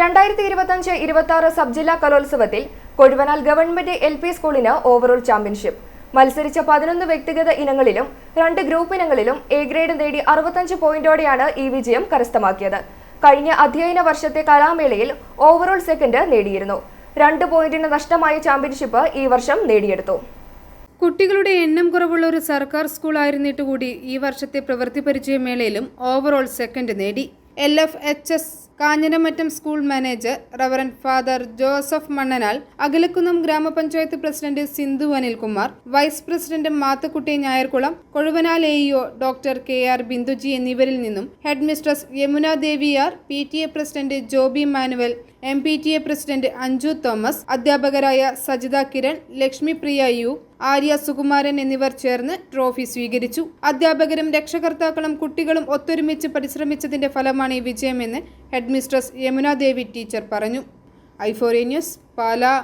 രണ്ടായിരത്തി ഇരുപത്തഞ്ച് ഇരുപത്തി ആറ് സബ് ജില്ലാ കലോത്സവത്തിൽ കൊഴുവനാൽ ഗവൺമെന്റ് എൽ പി സ്കൂളിന് ഓവറോൾ ചാമ്പ്യൻഷിപ്പ് മത്സരിച്ച പതിനൊന്ന് വ്യക്തിഗത ഇനങ്ങളിലും രണ്ട് ഗ്രൂപ്പ് ഇനങ്ങളിലും എ ഗ്രേഡ് നേടി അറുപത്തഞ്ച് പോയിന്റോടെയാണ് ഈ വിജയം കരസ്ഥമാക്കിയത്. കഴിഞ്ഞ അധ്യയന വർഷത്തെ കലാമേളയിൽ ഓവറോൾ സെക്കൻഡ് നേടിയിരുന്നു. രണ്ട് പോയിന്റിന് നഷ്ടമായ ചാമ്പ്യൻഷിപ്പ് ഈ വർഷം നേടിയെടുത്തു. കുട്ടികളുടെ എണ്ണം കുറവുള്ള ഒരു സർക്കാർ സ്കൂൾ ആയിരുന്നിട്ട് കൂടി ഈ വർഷത്തെ പ്രവൃത്തി പരിചയ മേളയിലും ഓവറോൾ സെക്കൻഡ് നേടി. L F H S Kanjiramattom school manager reverend father Joseph Mannanal Akalakunnam ഗ്രാമപഞ്ചായത്ത് president Sindhu Anilkumar vice president Mathukutty Njayarkulam Kozhuvanal AEO doctor K R Binduji എന്നിവരിൽ നിന്നും head mistress Yamuna Deviyar P T A president Joby Manuel M P T A president Anju Thomas അധ്യാപകരായ Sajitha Kiran Lakshmi Priya U Arya Sukumaran എന്നിവർ ചേർന്ന് trophy സ്വീകരിച്ചു. അധ്യാപകരും രക്ഷകർത്താക്കളും കുട്ടികളും ഒത്തൊരുമിച്ച് പരിശ്രമിച്ചതിന്റെ ഫലമാണ് ഈ വിജയമെന്ന് ഹെഡ്മിസ്ട്രസ് യമുനാദേവി ദേവി ടീച്ചർ പറഞ്ഞു. ഐഫോറിയ ന്യൂസ് പാലാ.